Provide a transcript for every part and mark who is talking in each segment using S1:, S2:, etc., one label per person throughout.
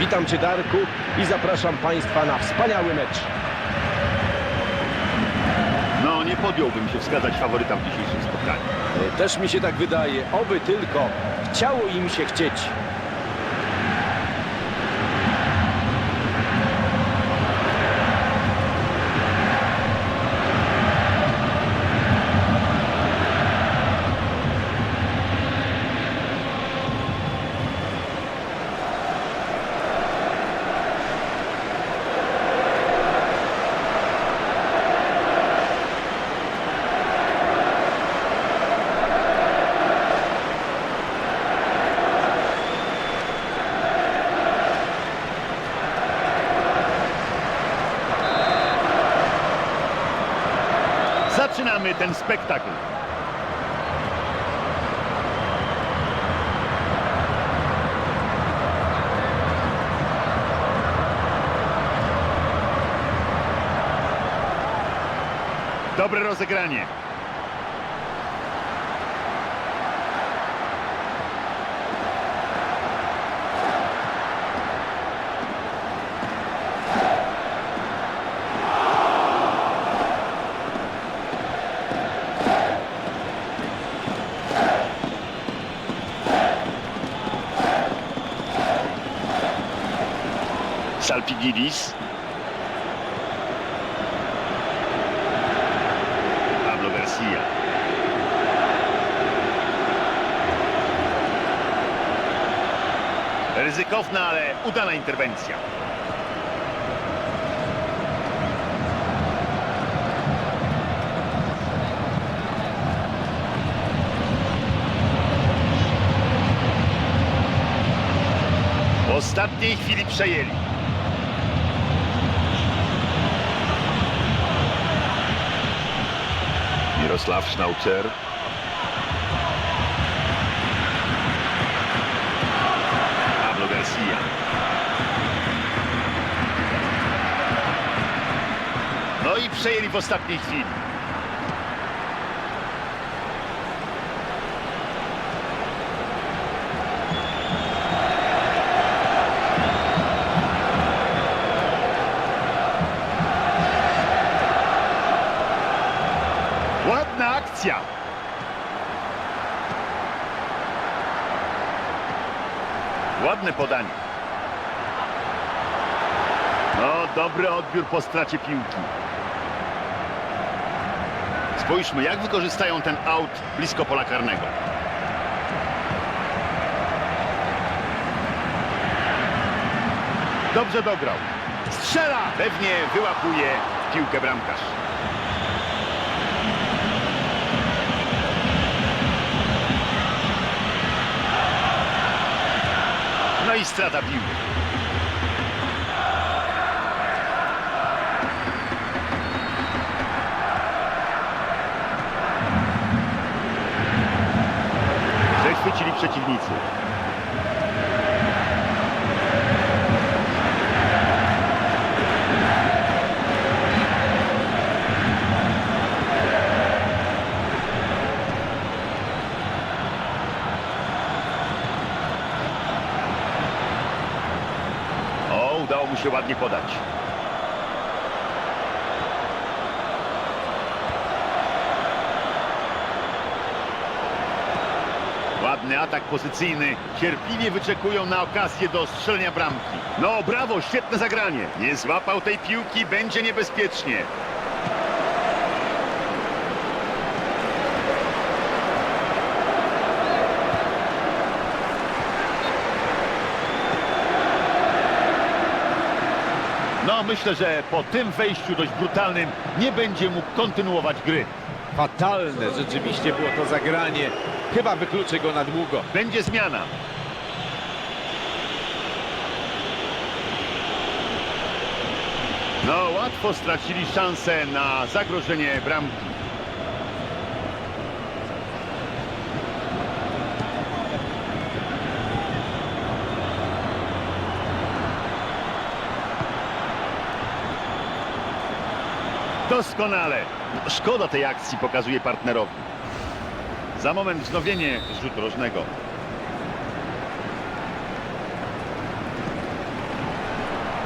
S1: Witam Cię Darku i zapraszam Państwa na wspaniały mecz.
S2: No, nie podjąłbym się wskazać faworyta w dzisiejszym spotkaniu.
S1: E, Też mi się tak wydaje, oby tylko chciało im się chcieć.
S2: Ten spektakl. Dobre rozegranie. Salpigidis. Pablo Garcia. Ryzykowna, ale udana interwencja. W ostatniej chwili przejęli. Mirosław Schnauzer. Pablo Garcia. No i przejęli w ostatniej chwili. Akcja. Ładne podanie. No, dobry odbiór po stracie piłki. Spójrzmy, jak wykorzystają ten aut blisko pola karnego. Dobrze dograł. Strzela! Pewnie wyłapuje piłkę bramkarz. Strata piłki. Przechwycili przeciwnicy. O, udało mu się ładnie podać. Ładny atak pozycyjny. Cierpliwie wyczekują na okazję do strzelenia bramki. No, brawo, świetne zagranie. Nie złapał tej piłki, będzie niebezpiecznie. No, myślę, że po tym wejściu dość brutalnym nie będzie mógł kontynuować gry.
S1: Fatalne rzeczywiście było to zagranie. Chyba wykluczy go na długo.
S2: Będzie zmiana. No, łatwo stracili szansę na zagrożenie bramki. Doskonale. Szkoda tej akcji pokazuje partnerowi. Za moment wznowienie rzutu rożnego.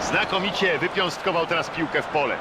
S2: Znakomicie wypiąstkował teraz piłkę w pole.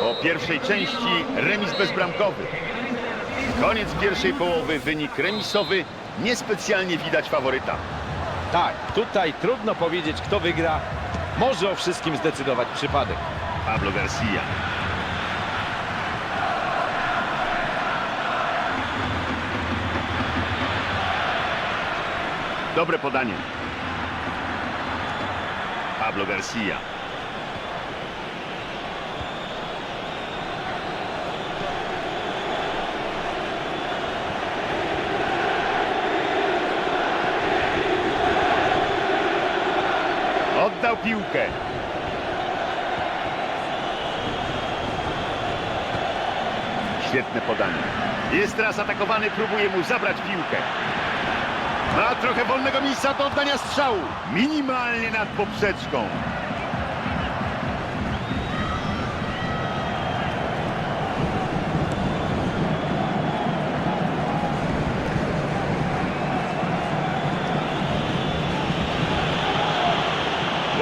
S2: Po pierwszej części remis bezbramkowy. Koniec pierwszej połowy, wynik remisowy. Niespecjalnie widać faworyta.
S1: Tak, tutaj trudno powiedzieć, kto wygra. Może o wszystkim zdecydować przypadek.
S2: Pablo Garcia. Dobre podanie. Pablo Garcia. Piłkę. Świetne podanie. Jest teraz atakowany, próbuje mu zabrać piłkę. Ma trochę wolnego miejsca do oddania strzału. Minimalnie nad poprzeczką.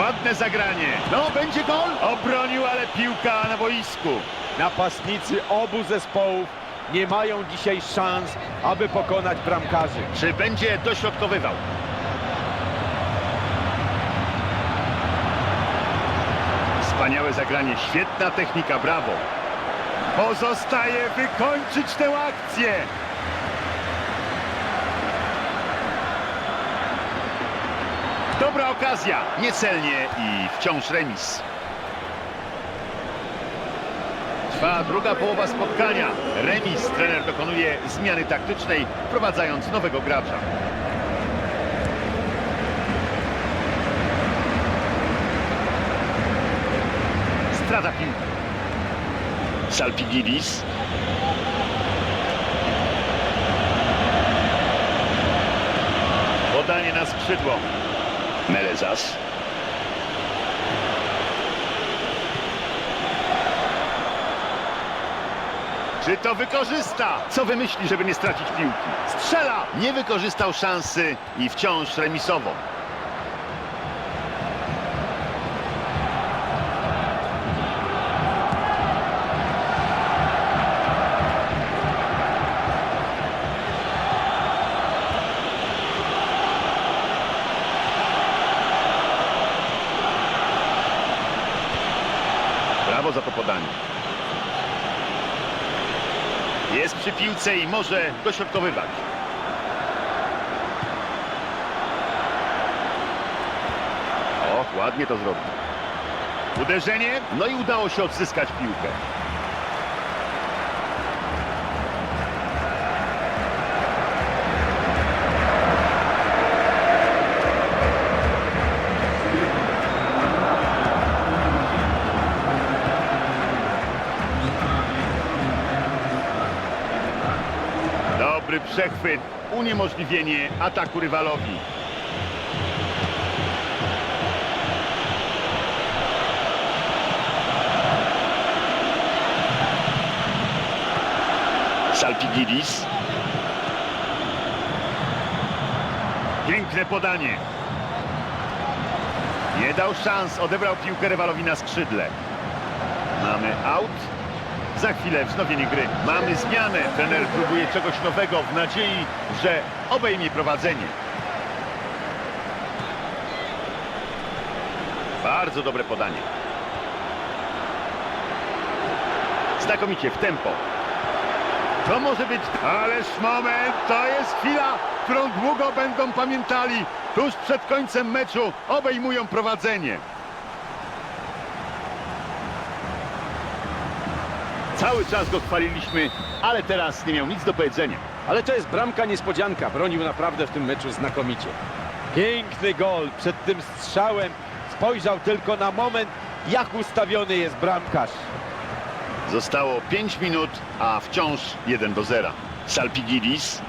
S2: Ładne zagranie. No, będzie gol. Obronił, ale piłka na boisku.
S1: Napastnicy obu zespołów nie mają dzisiaj szans, aby pokonać bramkarzy.
S2: Czy będzie dośrodkowywał? Wspaniałe zagranie, świetna technika, brawo. Pozostaje wykończyć tę akcję. Dobra okazja, niecelnie i wciąż remis. Trwa druga połowa spotkania. Remis trener dokonuje zmiany taktycznej, wprowadzając nowego gracza. Strata piłki. Salpigidis. Podanie na skrzydło. Melezas. Czy to wykorzysta? Co wymyśli, żeby nie stracić piłki? Strzela! Nie wykorzystał szansy i wciąż remisowo. Przy piłce i może dośrodkowywać. O, ładnie to zrobił. Uderzenie, no i udało się odzyskać piłkę. Dobry przechwyt, uniemożliwienie ataku rywalowi. Salpigidis. Piękne podanie. Nie dał szans, odebrał piłkę rywalowi na skrzydle. Mamy out. Za chwilę wznowienie gry. Mamy zmianę. Trener próbuje czegoś nowego w nadziei, że obejmie prowadzenie. Bardzo dobre podanie. Znakomicie w tempo. To może być... Ależ moment, to jest chwila, którą długo będą pamiętali. Tuż przed końcem meczu obejmują prowadzenie. Cały czas go chwaliliśmy, ale teraz nie miał nic do powiedzenia.
S1: Ale to jest bramka niespodzianka. Bronił naprawdę w tym meczu znakomicie. Piękny gol. Przed tym strzałem spojrzał tylko na moment, jak ustawiony jest bramkarz.
S2: Zostało 5 minut, a wciąż 1 do 0. Salpigidis.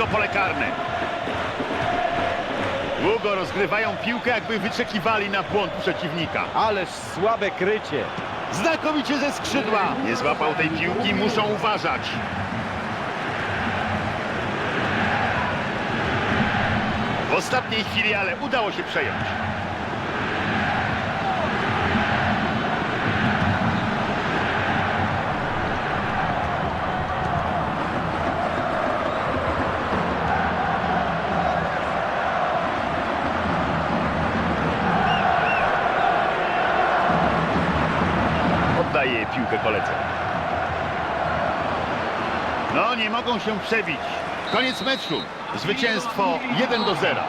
S2: Blisko pole karne. Długo rozgrywają piłkę, jakby wyczekiwali na błąd przeciwnika.
S1: Ależ słabe krycie.
S2: Znakomicie ze skrzydła. Nie złapał tej piłki, muszą uważać. W ostatniej chwili, ale udało się przejąć. No, nie mogą się przebić. Koniec meczu. Zwycięstwo 1 do 0.